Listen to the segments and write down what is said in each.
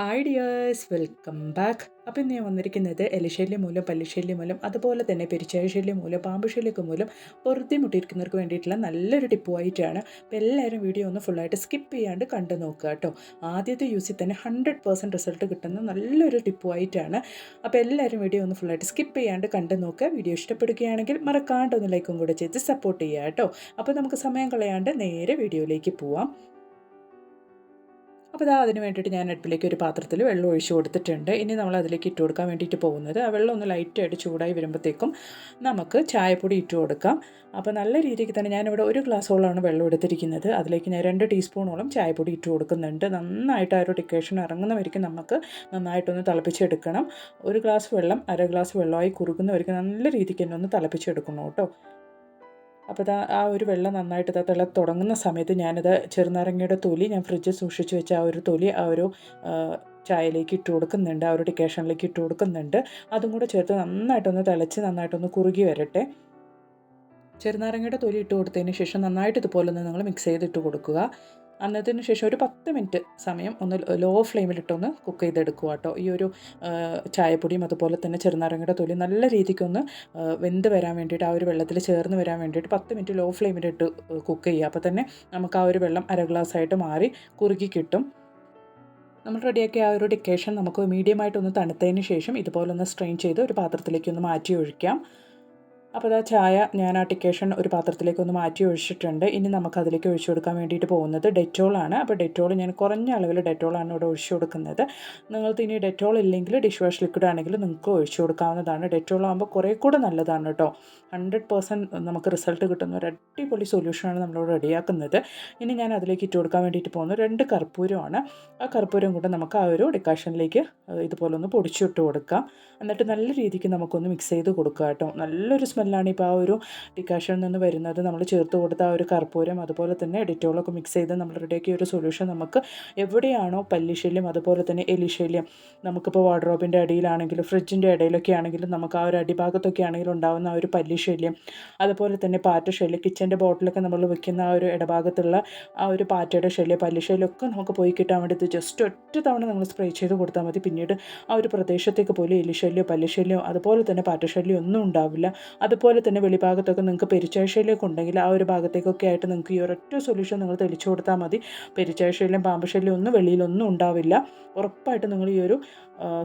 Hi dears welcome back അപ്പം ഞാൻ വന്നിരിക്കുന്നത് എലിശല്യം മൂലം പല്ലിശല്യം മൂലം അതുപോലെ തന്നെ പെരിച്ചായശല്യം മൂലം പാമ്പുശല്യമൊക്കെ മൂലം വെറുതെ മുട്ടിയിരിക്കുന്നവർക്ക് വേണ്ടിയിട്ടുള്ള നല്ലൊരു ടിപ്പുമായിട്ടാണ് അപ്പോൾ എല്ലാവരും വീഡിയോ ഒന്ന് ഫുള്ളായിട്ട് സ്കിപ്പ് ചെയ്യാണ്ട് കണ്ടു നോക്കുക കേട്ടോ. ആദ്യത്തെ യൂസിൽ തന്നെ ഹൺഡ്രഡ് പേഴ്സന്റ് റിസൾട്ട് കിട്ടുന്ന നല്ലൊരു ടിപ്പുമായിട്ടാണ് അപ്പോൾ എല്ലാവരും വീഡിയോ ഒന്ന് ഫുള്ളായിട്ട് സ്കിപ്പ് ചെയ്യാണ്ട് കണ്ടു നോക്കുക. വീഡിയോ ഇഷ്ടപ്പെടുകയാണെങ്കിൽ മറക്കാണ്ട് ഒന്ന് ലൈക്കും കൂടെ ചെയ്ത് സപ്പോർട്ട് ചെയ്യുക കേട്ടോ. അപ്പോൾ നമുക്ക് സമയം കളയാണ്ട് നേരെ വീഡിയോയിലേക്ക് പോവാം. അപ്പോൾ ഇതാ അതിന് വേണ്ടിയിട്ട് ഞാൻ അടുപ്പിലേക്ക് ഒരു പാത്രത്തിൽ വെള്ളം ഒഴിച്ച് കൊടുത്തിട്ടുണ്ട്. ഇനി നമ്മൾ അതിലേക്ക് ഇട്ട് കൊടുക്കാൻ വേണ്ടിയിട്ട് പോകുന്നത് ആ വെള്ളം ഒന്ന് ലൈറ്റായിട്ട് ചൂടായി വരുമ്പോഴത്തേക്കും നമുക്ക് ചായപ്പൊടി ഇട്ട് കൊടുക്കാം. അപ്പോൾ നല്ല രീതിക്ക് തന്നെ ഞാനിവിടെ ഒരു ഗ്ലാസ്സോളമാണ് വെള്ളം എടുത്തിരിക്കുന്നത്. അതിലേക്ക് ഞാൻ രണ്ട് ടീസ്പൂണോളം ചായപ്പൊടി ഇട്ട് കൊടുക്കുന്നുണ്ട്. നന്നായിട്ട് ആ ഒരു ഡിക്കേഷൻ ഇറങ്ങുന്നവരിക്കും നമുക്ക് നന്നായിട്ടൊന്ന് തിളപ്പിച്ചെടുക്കണം. ഒരു ഗ്ലാസ് വെള്ളം അര ഗ്ലാസ് വെള്ളമായി കുറുകുന്നവർക്ക് നല്ല രീതിക്ക് തന്നെ ഒന്ന് തിളപ്പിച്ചെടുക്കണം കേട്ടോ. അപ്പോൾ ഇതാ ആ ഒരു വെള്ളം നന്നായിട്ട് ഇതാ തിള തുടങ്ങുന്ന സമയത്ത് ഞാനിത് ചെറുനാരങ്ങയുടെ തൊലി ഞാൻ ഫ്രിഡ്ജിൽ സൂക്ഷിച്ച് വെച്ച ആ ഒരു തൊലി ആ ഒരു ചായയിലേക്ക് ഇട്ട് കൊടുക്കുന്നുണ്ട്. ആ ഒരു ഡിക്കേഷനിലേക്ക് ഇട്ട് കൊടുക്കുന്നുണ്ട്. അതും കൂടെ ചേർത്ത് നന്നായിട്ടൊന്ന് തിളച്ച് നന്നായിട്ടൊന്ന് കുറുകി വരട്ടെ. ചെറുനാരങ്ങയുടെ തൊലി ഇട്ട് കൊടുത്തതിന് ശേഷം നന്നായിട്ട് ഇതുപോലെ ഒന്ന് നിങ്ങൾ മിക്സ് ചെയ്തിട്ട് കൊടുക്കുക. അന്നതിന് ശേഷം ഒരു പത്ത് മിനിറ്റ് സമയം ഒന്ന് ലോ ഫ്ലെയിമിലിട്ടൊന്ന് കുക്ക് ചെയ്തെടുക്കുക കേട്ടോ. ഈ ഒരു ചായപ്പൊടിയും അതുപോലെ തന്നെ ചെറുനാരങ്ങയുടെ തൊലി നല്ല രീതിക്കൊന്ന് വെന്ത് വരാൻ വേണ്ടിയിട്ട് ആ ഒരു വെള്ളത്തിൽ ചേർന്ന് വരാൻ വേണ്ടിയിട്ട് പത്ത് മിനിറ്റ് ലോ ഫ്ലെയിമിലിട്ട് കുക്ക് ചെയ്യുക. അപ്പോൾ തന്നെ നമുക്ക് ആ ഒരു വെള്ളം അര ഗ്ലാസ് ആയിട്ട് മാറി കുറുകി കിട്ടും. നമ്മൾ റെഡിയാക്കിയ ആ ഒരു ഡിക്കേഷൻ നമുക്ക് മീഡിയമായിട്ടൊന്ന് തണുത്തതിന് ശേഷം ഇതുപോലെ ഒന്ന് സ്ട്രെയിൻ ചെയ്ത് ഒരു പാത്രത്തിലേക്ക് ഒന്ന് മാറ്റി ഒഴിക്കാം. അപ്പോൾ ആ ചായ ഞാൻ ആ ടിക്കേഷൻ ഒരു പാത്രത്തിലേക്ക് ഒന്ന് മാറ്റി ഒഴിച്ചിട്ടുണ്ട്. ഇനി നമുക്ക് അതിലേക്ക് ഒഴിച്ചു കൊടുക്കാൻ വേണ്ടിയിട്ട് പോകുന്നത് ഡെറ്റോളാണ് അപ്പോൾ ഡെറ്റോൾ ഞാൻ കുറഞ്ഞ അളവിൽ ഡെറ്റോളാണ് ഇവിടെ ഒഴിച്ചു കൊടുക്കുന്നത്. നിങ്ങൾക്ക് ഇനി ഡെറ്റോൾ ഇല്ലെങ്കിൽ ഡിഷ് വാഷ് ലിക്വിഡ് ആണെങ്കിൽ നിങ്ങൾക്ക് ഒഴിച്ചു കൊടുക്കാവുന്നതാണ്. ഡെറ്റോൾ ആകുമ്പോൾ കുറേ കൂടെ നല്ലതാണ് കേട്ടോ. ഹൺഡ്രഡ് പേഴ്സന്റ് നമുക്ക് റിസൾട്ട് കിട്ടുന്ന ഒരു അടിപൊളി സൊല്യൂഷനാണ് നമ്മളിവിടെ റെഡിയാക്കുന്നത്. ഇനി ഞാൻ അതിലേക്ക് ഇട്ട് കൊടുക്കാൻ വേണ്ടിയിട്ട് പോകുന്നത് രണ്ട് കർപ്പൂരമാണ്. ആ കർപ്പൂരം കൊണ്ട് നമുക്ക് ആ ഒരു ഡിക്കാഷനിലേക്ക് ഇതുപോലെ ഒന്ന് പൊടിച്ചിട്ട് കൊടുക്കാം. എന്നിട്ട് നല്ല രീതിക്ക് നമുക്കൊന്ന് മിക്സ് ചെയ്ത് കൊടുക്കുക കേട്ടോ. നല്ലൊരു സ്മെല്ലാണ് ഇപ്പോൾ ആ ഒരു ഡിക്കാഷനിൽ നിന്ന് വരുന്നത്. നമ്മൾ ചേർത്ത് കൊടുത്ത ആ ഒരു കർപ്പൂരം അതുപോലെ തന്നെ എഡിറ്റോളൊക്കെ മിക്സ് ചെയ്ത് നമ്മൾ റെഡിയാക്കിയ ഒരു സൊല്യൂഷൻ നമുക്ക് എവിടെയാണോ പല്ലിശല്യം അതുപോലെ തന്നെ എലിശല്യം നമുക്കിപ്പോൾ വാർഡ്രോബിന്റെ അടിയിലാണെങ്കിലും ഫ്രിഡ്ജിന്റെ ഇടയിലൊക്കെ ആണെങ്കിലും നമുക്ക് ആ ഒരു അടിഭാഗത്തൊക്കെ ആണെങ്കിലും ഉണ്ടാകുന്ന ആ ഒരു പല്ലിശല്യം അതുപോലെ തന്നെ പാറ്റ ശല്യം കിച്ചന്റെ ബോട്ടിലൊക്കെ നമ്മൾ വെക്കുന്ന ആ ഒരു ഇടഭാഗത്തുള്ള ആ ഒരു പാറ്റയുടെ ശല്യം പല്ലിശല്യമൊക്കെ നമുക്ക് പോയി കിട്ടാൻ വേണ്ടി ഇത് ജസ്റ്റ് ഒറ്റ തവണ നമ്മൾ സ്പ്രേ ചെയ്ത് കൊടുത്താൽ മതി. പിന്നീട് ആ ഒരു പ്രദേശത്തേക്ക് പോലും എലിശല്യോ പല്ലിശല്യോ അതുപോലെ തന്നെ പാറ്റശല്യം ഒന്നും ഉണ്ടാവില്ല. അതുപോലെ തന്നെ വെളിഭാഗത്തൊക്കെ നിങ്ങൾക്ക് പെരിച്ചാഴ്ചയിലേക്ക് ഉണ്ടെങ്കിൽ ആ ഒരു ഭാഗത്തേക്കൊക്കെ ആയിട്ട് നിങ്ങൾക്ക് ഈ ഒരൊറ്റ സൊല്യൂഷൻ നിങ്ങൾ തെളിച്ചു കൊടുത്താൽ മതി. പെരിച്ചാഴ്ചയിലും പാമ്പശല്യം ഒന്നും വെളിയിലൊന്നും ഉണ്ടാവില്ല. ഉറപ്പായിട്ട് നിങ്ങൾ ഈ ഒരു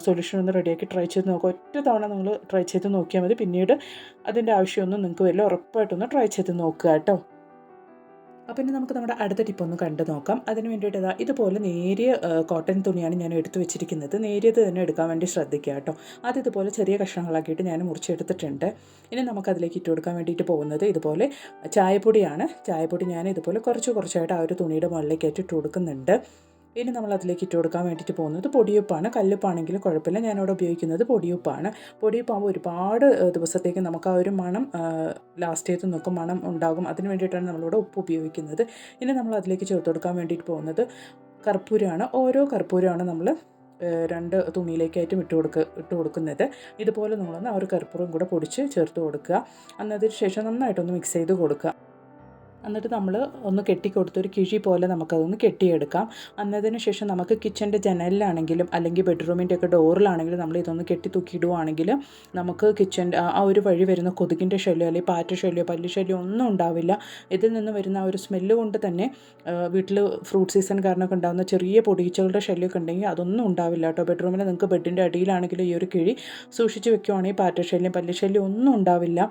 സൊല്യൂഷൻ ഒന്ന് റെഡിയാക്കി ട്രൈ ചെയ്ത് നോക്കുക. ഒറ്റ തവണ നിങ്ങൾ ട്രൈ ചെയ്ത് നോക്കിയാൽ മതി. പിന്നീട് അതിന്റെ ആവശ്യമൊന്നും നിങ്ങൾക്ക് വരില്ല. ഉറപ്പായിട്ടൊന്ന് ട്രൈ ചെയ്ത് നോക്കുക കേട്ടോ. അപ്പോൾ ഇനി നമുക്ക് നമ്മുടെ അടുത്ത ടിപ്പ് ഒന്ന് കണ്ടു നോക്കാം. അതിന് വേണ്ടിയിട്ട് ഇതാ ഇതുപോലെ നേരിയ കോട്ടൺ തുണിയാണ് ഞാൻ എടുത്തു വെച്ചിരിക്കുന്നത്. നേരിയത് തന്നെ എടുക്കാൻ വേണ്ടി ശ്രദ്ധിക്കുക കേട്ടോ. അത് ഇതുപോലെ ചെറിയ കഷ്ണങ്ങളാക്കിയിട്ട് ഞാൻ മുറിച്ചെടുത്തിട്ടുണ്ട്. ഇനി നമുക്ക് അതിലേക്ക് ഇട്ട് കൊടുക്കാൻ വേണ്ടിയിട്ട് പോകുന്നത് ഇതുപോലെ ചായപ്പൊടിയാണ്. ചായപ്പൊടി ഞാൻ ഇതുപോലെ കുറച്ച് കുറച്ചായിട്ട് ആ ഒരു തുണിയുടെ മുകളിലേക്ക് ഇട്ട് കൊടുക്കുന്നുണ്ട്. ഇനി നമ്മൾ അതിലേക്ക് ഇട്ട് കൊടുക്കാൻ വേണ്ടിയിട്ട് പോകുന്നത് പൊടിയുപ്പാണ്. കല്ലുപ്പാണെങ്കിലും കുഴപ്പമില്ല. ഞാനിവിടെ ഉപയോഗിക്കുന്നത് പൊടിയുപ്പാണ്. പൊടിയുപ്പാകുമ്പോൾ ഒരുപാട് ദിവസത്തേക്ക് നമുക്ക് ആ ഒരു മണം ലാസ്റ്റ് ചെയ്ത് നോക്കും മണം ഉണ്ടാകും. അതിന് വേണ്ടിയിട്ടാണ് നമ്മളിവിടെ ഉപ്പ് ഉപയോഗിക്കുന്നത്. ഇനി നമ്മൾ അതിലേക്ക് ചേർത്ത് കൊടുക്കാൻ വേണ്ടിയിട്ട് പോകുന്നത് കർപ്പൂരമാണ്. ഓരോ കർപ്പൂരമാണ് നമ്മൾ രണ്ട് തുണിയിലേക്കായിട്ടും ഇട്ട് കൊടുക്കുക ഇട്ട് കൊടുക്കുന്നത്. ഇതുപോലെ നമ്മളൊന്ന് ആ ഒരു കർപ്പൂരം കൂടെ പൊടിച്ച് ചേർത്ത് കൊടുക്കുക. അന്നതിന് ശേഷം നന്നായിട്ടൊന്ന് മിക്സ് ചെയ്ത് കൊടുക്കുക. എന്നിട്ട് നമ്മൾ ഒന്ന് കെട്ടിക്കൊടുത്ത് ഒരു കിഴി പോലെ നമുക്കതൊന്ന് കെട്ടിയെടുക്കാം. അന്നതിന് ശേഷം നമുക്ക് കിച്ചന്റെ ജനലിലാണെങ്കിലും അല്ലെങ്കിൽ ബെഡ്റൂമിന്റെ ഒക്കെ ഡോറിലാണെങ്കിലും നമ്മൾ ഇതൊന്ന് കെട്ടി തൂക്കിയിടുവാണെങ്കിൽ നമുക്ക് കിച്ചന്റെ ആ ഒരു വഴി വരുന്ന കൊതുകിന്റെ ശല്യം അല്ലെങ്കിൽ പാറ്റ ശല്യമോ പല്ലി ശല്യമോ ഒന്നും ഉണ്ടാവില്ല. ഇതിൽ നിന്ന് വരുന്ന ആ ഒരു സ്മെല്ല് കൊണ്ട് തന്നെ വീട്ടിൽ ഫ്രൂട്ട് സീസൺ കാരണമൊക്കെ ഉണ്ടാകുന്ന ചെറിയ പൊടിച്ചകളുടെ ശല്യമൊക്കെ ഉണ്ടെങ്കിൽ അതൊന്നും ഉണ്ടാവില്ല കേട്ടോ. ബെഡ്റൂമിൽ നിങ്ങൾക്ക് ബെഡിന്റെ അടിയിലാണെങ്കിലും ഈ ഒരു കിഴി സൂക്ഷിച്ച് വെക്കുവാണെങ്കിൽ പാറ്റ ശല്യം പല്ലി ശല്യം ഒന്നും ഉണ്ടാവില്ല.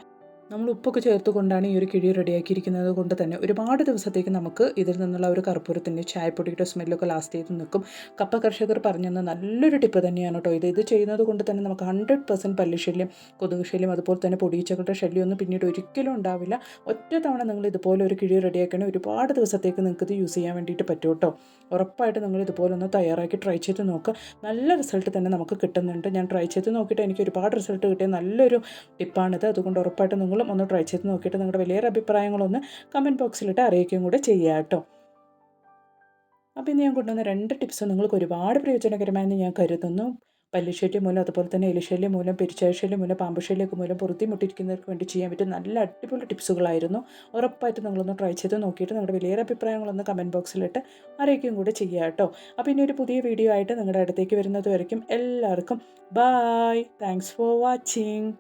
നമ്മൾ ഉപ്പൊക്കെ ചേർത്ത് കൊണ്ടാണ് ഈ ഒരു കിഴി റെഡിയാക്കിയിരിക്കുന്നത്. കൊണ്ട് തന്നെ ഒരുപാട് ദിവസത്തേക്ക് നമുക്ക് ഇതിൽ നിന്നുള്ള ഒരു കർപ്പൂരത്തിന്റെ ചായപ്പൊടിയുടെ സ്മെല്ലൊക്കെ ലാസ്റ്റ് ചെയ്ത് നിൽക്കും. കപ്പ കർഷകർ പറഞ്ഞെന്ന നല്ലൊരു ടിപ്പ് തന്നെയാണ് കേട്ടോ ഇത്. ഇത് ചെയ്യുന്നത് കൊണ്ട് തന്നെ നമുക്ക് ഹൺഡ്രഡ് പെർസെന്റ് പല്ലുശല്യം കൊതുക് ശല്യം അതുപോലെ തന്നെ പൊടിയച്ചകളുടെ ശല്യമൊന്നും പിന്നീട് ഒരിക്കലും ഉണ്ടാവില്ല. ഒറ്റ തവണ നിങ്ങൾ ഇതുപോലെ ഒരു കിഴി റെഡിയാക്കണേ ഒരുപാട് ദിവസത്തേക്ക് നിങ്ങൾക്ക് ഇത് യൂസ് ചെയ്യാൻ വേണ്ടിയിട്ട് പറ്റും കേട്ടോ. ഉറപ്പായിട്ട് നിങ്ങൾ ഇതുപോലെ ഒന്ന് തയ്യാറാക്കി ട്രൈ ചെയ്ത് നോക്കുക നല്ല റിസൾട്ട് തന്നെ നമുക്ക് കിട്ടുന്നുണ്ട്. ഞാൻ ട്രൈ ചെയ്ത് നോക്കിയിട്ട് എനിക്ക് ഒരുപാട് റിസൾട്ട് കിട്ടിയ നല്ലൊരു ടിപ്പാണിത് അതുകൊണ്ട് ഉറപ്പായിട്ട് നിങ്ങൾ നിങ്ങളും ഒന്ന് ട്രൈ ചെയ്ത് നോക്കിയിട്ട് നിങ്ങളുടെ വലിയൊരു അഭിപ്രായങ്ങളൊന്ന് കമന്റ് ബോക്സിലിട്ട് അറിയിക്കുകയും കൂടെ ചെയ്യുക കേട്ടോ. അപ്പോൾ ഇന്ന് ഞാൻ കൊണ്ടുവന്ന രണ്ട് ടിപ്സ് നിങ്ങൾക്ക് ഒരുപാട് പ്രയോജനകരമായെന്ന് ഞാൻ കരുതുന്നു. പല്ലിശല്യം മൂലം അതുപോലെ തന്നെ എലിശല്യം മൂലം പെരിച്ചാഴ്ശല്യം മൂലം പാമ്പുശല്യമൊക്കെ മൂലം പുറത്തിമുട്ടിരിക്കുന്നവർക്ക് വേണ്ടി ചെയ്യാൻ പറ്റും നല്ല അടിപൊളി ടിപ്സുകളായിരുന്നു ഉറപ്പായിട്ട് നിങ്ങളൊന്ന് ട്രൈ ചെയ്ത് നോക്കിയിട്ട് നിങ്ങളുടെ വലിയ അഭിപ്രായങ്ങളൊന്ന് കമന്റ് ബോക്സിലിട്ട് അറിയിക്കുകയും കൂടെ ചെയ്യുക കേട്ടോ. അപ്പോൾ ഇനി ഒരു പുതിയ വീഡിയോ ആയിട്ട് നിങ്ങളുടെ അടുത്തേക്ക് വരുന്നത് വരയ്ക്കും. എല്ലാവർക്കും ബായ് താങ്ക്സ് ഫോർ വാച്ചിങ്